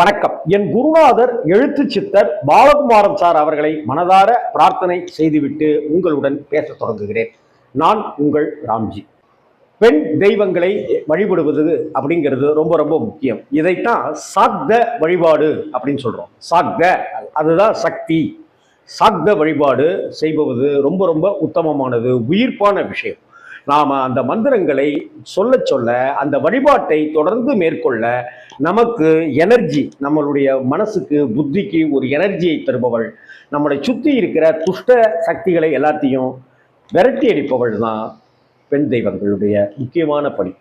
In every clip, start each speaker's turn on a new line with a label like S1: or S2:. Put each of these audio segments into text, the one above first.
S1: வணக்கம். என் குருநாதர் எழுத்து சித்தர் பாலகுமாரன் சார் அவர்களை மனதார பிரார்த்தனை செய்துவிட்டு உங்களுடன் பேசத் தொடங்குகிறேன். நான் உங்கள் ராம்ஜி. பெண் தெய்வங்களை வழிபடுவது அப்படிங்கிறது ரொம்ப ரொம்ப முக்கியம். இதைத்தான் சாக்த வழிபாடு அப்படின்னு சொல்றோம். சாக்த அதுதான் சக்தி. சாக்த வழிபாடு செய்பவது ரொம்ப ரொம்ப உத்தமமானது உயிர்ப்பான விஷயம். நாம் அந்த மந்திரங்களை சொல்ல சொல்ல அந்த வழிபாட்டை தொடர்ந்து மேற்கொள்ள நமக்கு எனர்ஜி நம்மளுடைய மனசுக்கு புத்திக்கு ஒரு எனர்ஜியை தருபவள். நம்மளை சுற்றி இருக்கிற துஷ்ட சக்திகளை எல்லாத்தையும் விரட்டி அடிப்பவள் தான் பெண் தெய்வங்களுடைய முக்கியமான பணி.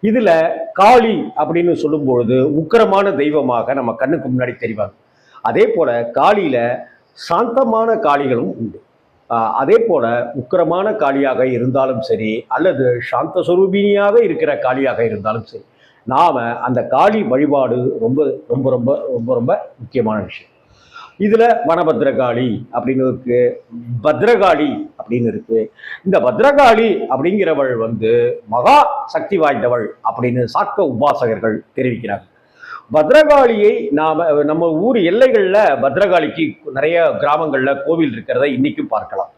S1: இதில் காளி அப்படின்னு சொல்லும்பொழுது உக்கிரமான தெய்வமாக நம்ம கண்ணுக்கு முன்னாடி தெரிவாங்க. அதே போல் காளியில் சாந்தமான காளிகளும் உண்டு. அதே போல உக்கிரமான காளியாக இருந்தாலும் சரி அல்லது சாந்த சுரூபினியாக இருக்கிற காளியாக இருந்தாலும் சரி நாம் அந்த காளி வழிபாடு ரொம்ப ரொம்ப ரொம்ப ரொம்ப ரொம்ப முக்கியமான விஷயம். இதில் வனபத்ரகாளி அப்படின்னு இருக்கு பத்ரகாளி அப்படின்னு இருக்கு. இந்த பத்ரகாளி அப்படிங்கிறவள் வந்து மகா சக்தி வாய்ந்தவள் அப்படின்னு சாக்க உபாசகர்கள் தெரிவிக்கிறாங்க. பத்ரகாளியை நாம நம்ம ஊர் எல்லைகளில் பத்ரகாளிக்கு நிறைய கிராமங்களில் கோவில் இருக்கிறத இன்னைக்கும் பார்க்கலாம்.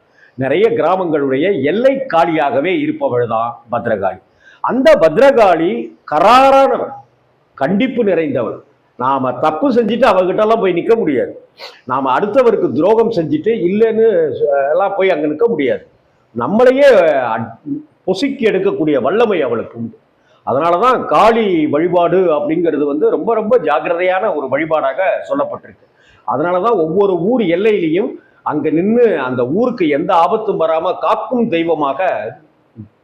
S1: நிறைய கிராமங்களுடைய எல்லை காளியாகவே இருப்பவள் தான் பத்ரகாளி. அந்த பத்ரகாளி கராரானவள் கண்டிப்பு நிறைந்தவள். நாம் தப்பு செஞ்சுட்டு அவகிட்ட எல்லாம் போய் நிற்க முடியாது. நாம் அடுத்தவருக்கு துரோகம் செஞ்சுட்டு இல்லைன்னு எல்லாம் போய் அங்கே நிற்க முடியாது. நம்மளையே பொசுக்கி எடுக்கக்கூடிய வல்லமை அவளுக்கு உண்டு. அதனால தான் காளி வழிபாடு அப்படிங்கிறது வந்து ரொம்ப ரொம்ப ஜாக்கிரதையான ஒரு வழிபாடாக சொல்லப்பட்டிருக்கு. அதனால தான் ஒவ்வொரு ஊர் எல்லையிலையும் அங்கே நின்று அந்த ஊருக்கு எந்த ஆபத்தும் வராமல் காக்கும் தெய்வமாக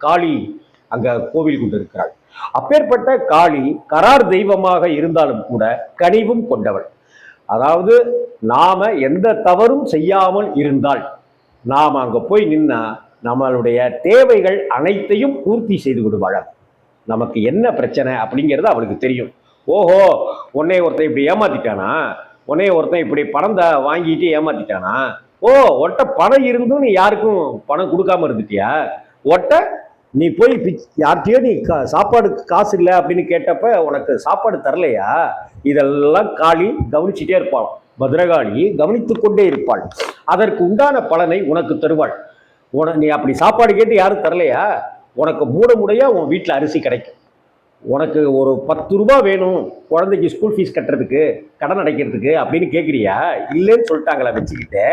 S1: காளி அங்கே கோவில் கொண்டிருக்கிறாள் அப்பேற்பட்ட காளி கரார் தெய்வமாக இருந்தாலும் கூட கனிவும் கொண்டவள். அதாவது நாம எந்த தவறும் செய்யாமல் இருந்தால் நாம் அங்கே போய் நின்னா நம்மளுடைய தேவைகள் அனைத்தையும் பூர்த்தி செய்து விடுவாள். நமக்கு என்ன பிரச்சனை அப்படிங்கிறது அவளுக்கு தெரியும். ஓஹோ உன்னை ஒருத்தன் இப்படி ஏமாத்திட்டானா? உன்னை ஒருத்தன் இப்படி பணம் த வாங்கிட்டு ஏமாத்திட்டானா? ஓ ஒட்ட பணம் இருந்தும் நீ யாருக்கும் பணம் கொடுக்காம இருந்துட்டியா? ஒட்ட நீ போய் பிச் யார்கிட்டயோ நீ கா சாப்பாடுக்கு காசு இல்லை அப்படின்னு கேட்டப்ப உனக்கு சாப்பாடு தரலையா? இதெல்லாம் காளி கவனிச்சுட்டே இருப்பாள். பத்ரகாளி கவனித்து கொண்டே இருப்பாள். அதற்கு உண்டான பலனை உனக்கு தருவாள். உன நீ அப்படி சாப்பாடு கேட்டு யாரும் தரலையா? உனக்கு மூட முடையாக உன் வீட்டில் அரிசி கிடைக்கும். உனக்கு ஒரு பத்து ரூபா வேணும் குழந்தைக்கு ஸ்கூல் ஃபீஸ் கட்டுறதுக்கு கடன் அடைக்கிறதுக்கு அப்படின்னு கேட்குறியா இல்லைன்னு சொல்லிட்டாங்களா வச்சுக்கிட்டு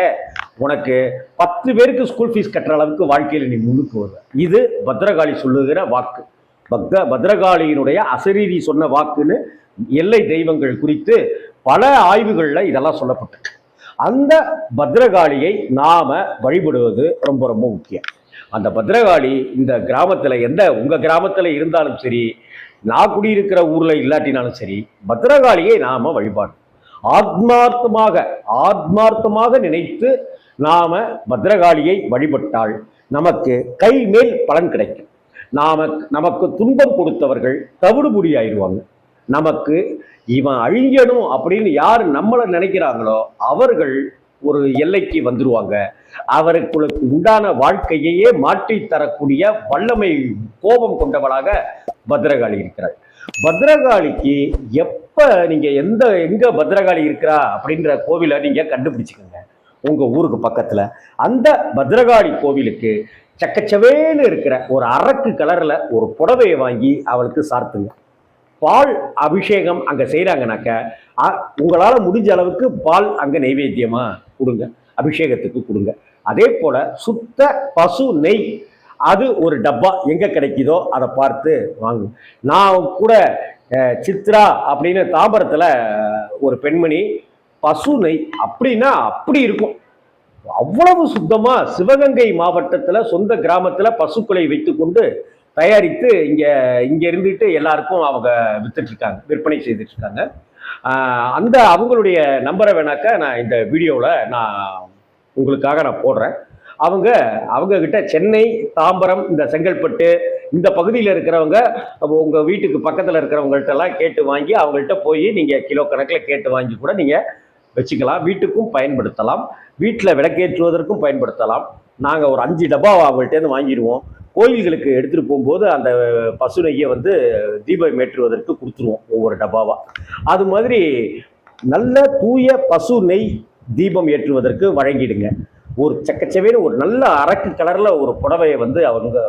S1: உனக்கு பத்து பேருக்கு ஸ்கூல் ஃபீஸ் கட்டுற அளவுக்கு வாழ்க்கையில் நீ முன்னுக்கு வருவ. இது பத்ரகாளி சொல்லுகிற வாக்கு. பக்த பத்ரகாளியினுடைய அசரீரி சொன்ன வாக்குன்னு எல்லை தெய்வங்கள் குறித்து பல ஆய்வுகளில் இதெல்லாம் சொல்லப்பட்டிருக்கு. அந்த பத்ரகாளியை நாம் வழிபடுவது ரொம்ப ரொம்ப முக்கியம். அந்த பத்ரகாளி இந்த கிராமத்தில் எந்த உங்கள் கிராமத்தில் இருந்தாலும் சரி நான் குடியிருக்கிற ஊரில் இல்லாட்டினாலும் சரி பத்ரகாளியை நாம் வழிபாடு. ஆத்மார்த்தமாக ஆத்மார்த்தமாக நினைத்து நாம் பத்ரகாளியை வழிபட்டால் நமக்கு கை மேல் பலன் கிடைக்கும். நாம நமக்கு துன்பம் கொடுத்தவர்கள் தவிடுபுடி ஆயிடுவாங்க. நமக்கு இவன் அழியணும் அப்படின்னு யார் நம்மளை நினைக்கிறாங்களோ அவர்கள் ஒரு எல்லைக்கு வந்துருவாங்க. அவர்களுக்கு உண்டான வாழ்க்கையையே மாற்றி தரக்கூடிய வல்லமை கோபம் கொண்டவளாக பத்ரகாளி இருக்கிறாள். பத்ரகாளிக்கு எப்ப நீங்க எந்த எங்க பத்ரகாளி இருக்கிறா அப்படின்ற கோவிலை நீங்க கண்டுபிடிச்சுக்கோங்க. உங்க ஊருக்கு பக்கத்துல. அந்த பத்ரகாளி கோவிலுக்கு சக்கச்சவேன்னு இருக்கிற ஒரு அரக்கு கலர்ல ஒரு புடவையை வாங்கி அவளுக்கு சார்த்துங்க. பால் அபிஷேகம் அங்கே செய்கிறாங்கனாக்கா உங்களால் முடிஞ்ச அளவுக்கு பால் அங்கே நைவேத்தியமாக கொடுங்க அபிஷேகத்துக்கு கொடுங்க. அதே போல் சுத்த பசு நெய் அது ஒரு டப்பா எங்கே கிடைக்குதோ அதை பார்த்து வாங்கும் நான் கூட சித்ரா அப்படின்னு தாம்பரத்தில் ஒரு பெண்மணி பசு நெய் அப்படின்னா அப்படி இருக்கும். அவ்வளவு சுத்தமாக சிவகங்கை மாவட்டத்தில் சொந்த கிராமத்தில் பசுக்களை வைத்துக்கொண்டு தயாரித்து இங்க இங்க இருந்துட்டு எல்லாருக்கும் அவங்க வித்துட்டு இருக்காங்க விற்பனை செய்துட்டு இருக்காங்க அந்த அவங்களுடைய நம்பரை வேணாக்க நான் இந்த வீடியோவில் நான் உங்களுக்காக நான் போடுறேன். அவங்க அவங்க கிட்ட சென்னை தாம்பரம் இந்த செங்கல்பட்டு இந்த பகுதியில் இருக்கிறவங்க உங்கள் உங்க வீட்டுக்கு பக்கத்தில் இருக்கிறவங்கள்ட்ட எல்லாம் கேட்டு வாங்கி அவங்கள்ட்ட போய் நீங்க கிலோ கணக்கில் கேட்டு வாங்கி கூட நீங்க வச்சுக்கலாம். வீட்டுக்கும் பயன்படுத்தலாம். வீட்டில் விளக்கேற்றுவதற்கும் பயன்படுத்தலாம். நாங்கள் ஒரு அஞ்சு டப்பா அவங்கள்ட்டேருந்து வாங்கிடுவோம் கோயில்களுக்கு எடுத்துகிட்டு போகும்போது அந்த பசு நெய்யை வந்து தீபம் ஏற்றுவதற்கு கொடுத்துருவோம் ஒவ்வொரு டப்பாவாக அது மாதிரி நல்ல தூய பசு நெய் தீபம் ஏற்றுவதற்கு வழங்கிடுங்க. ஒரு சக்கச்சவையில் ஒரு நல்ல அரக்கு கலரில் ஒரு புடவையை வந்து அவங்க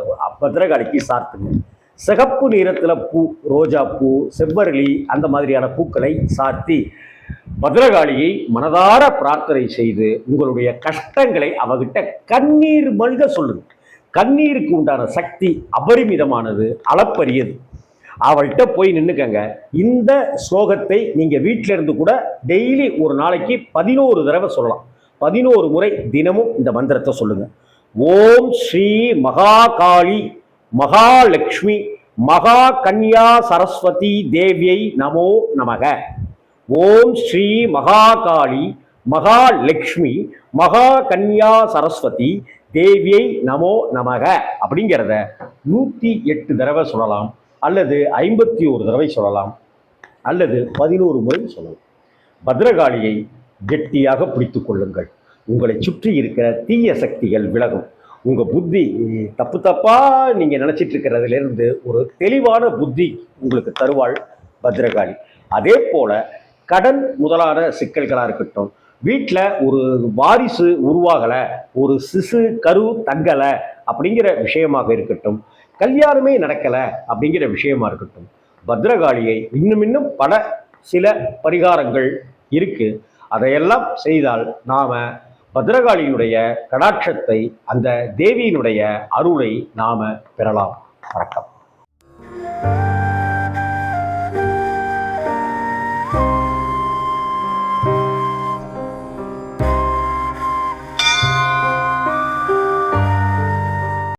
S1: பத்திரகாளிக்கு சாத்துங்க சிகப்பு நிறத்தில் பூ ரோஜா பூ செவ்வரளி அந்த மாதிரியான பூக்களை சாத்தி பத்ரகாளியை மனதார பிரார்த்தனை செய்து உங்களுடைய கஷ்டங்களை அவகிட்ட கண்ணீர் மல்க சொல்லுங்கள் கண்ணீருக்கு உண்டான சக்தி அபரிமிதமானது அளப்பரியது. அவள்கிட்ட போய் நின்றுக்கங்க இந்த ஸ்லோகத்தை நீங்கள் வீட்டில் இருந்து கூட டெய்லி ஒரு நாளைக்கு பதினோரு தடவை சொல்லலாம். பதினோரு முறை தினமும் இந்த மந்திரத்தை சொல்லுங்கள் ஓம் ஸ்ரீ மகாகாளி மகாலட்சுமி மகா கன்யா சரஸ்வதி தேவியை நமோ நமக. ஓம் ஸ்ரீ மகாகாளி மகாலட்சுமி மகா கன்யா சரஸ்வதி தேவியை நமோ நமக அப்படிங்கிறத நூற்றி எட்டு தடவை சொல்லலாம் அல்லது ஐம்பத்தி ஒரு தடவை சொல்லலாம் அல்லது பதினோரு முறை சொல்லலாம். பத்ரகாளியை கெட்டியாக பிடித்து கொள்ளுங்கள். உங்களை சுற்றி இருக்கிற தீய சக்திகள் விலகும். உங்கள் புத்தி தப்பு தப்பாக நீங்கள் நினச்சிட்டு இருக்கிறதுலேருந்து ஒரு தெளிவான புத்தி உங்களுக்கு தருவாள் பத்ரகாளி. அதே போல் கடன் முதலான சிக்கல்களாக இருக்கட்டும் வீட்டில் ஒரு வாரிசு உருவாகலை ஒரு சிசு கரு தங்கலை அப்படிங்கிற விஷயமாக இருக்கட்டும் கல்யாணமே நடக்கலை அப்படிங்கிற விஷயமா இருக்கட்டும் பத்ரகாளியை இன்னும் இன்னும் பல சில பரிகாரங்கள் இருக்கு. அதையெல்லாம் செய்தால் நாம் பத்ரகாளியினுடைய கடாட்சத்தை அந்த தேவியினுடைய அருளை நாம் பெறலாம். வணக்கம்.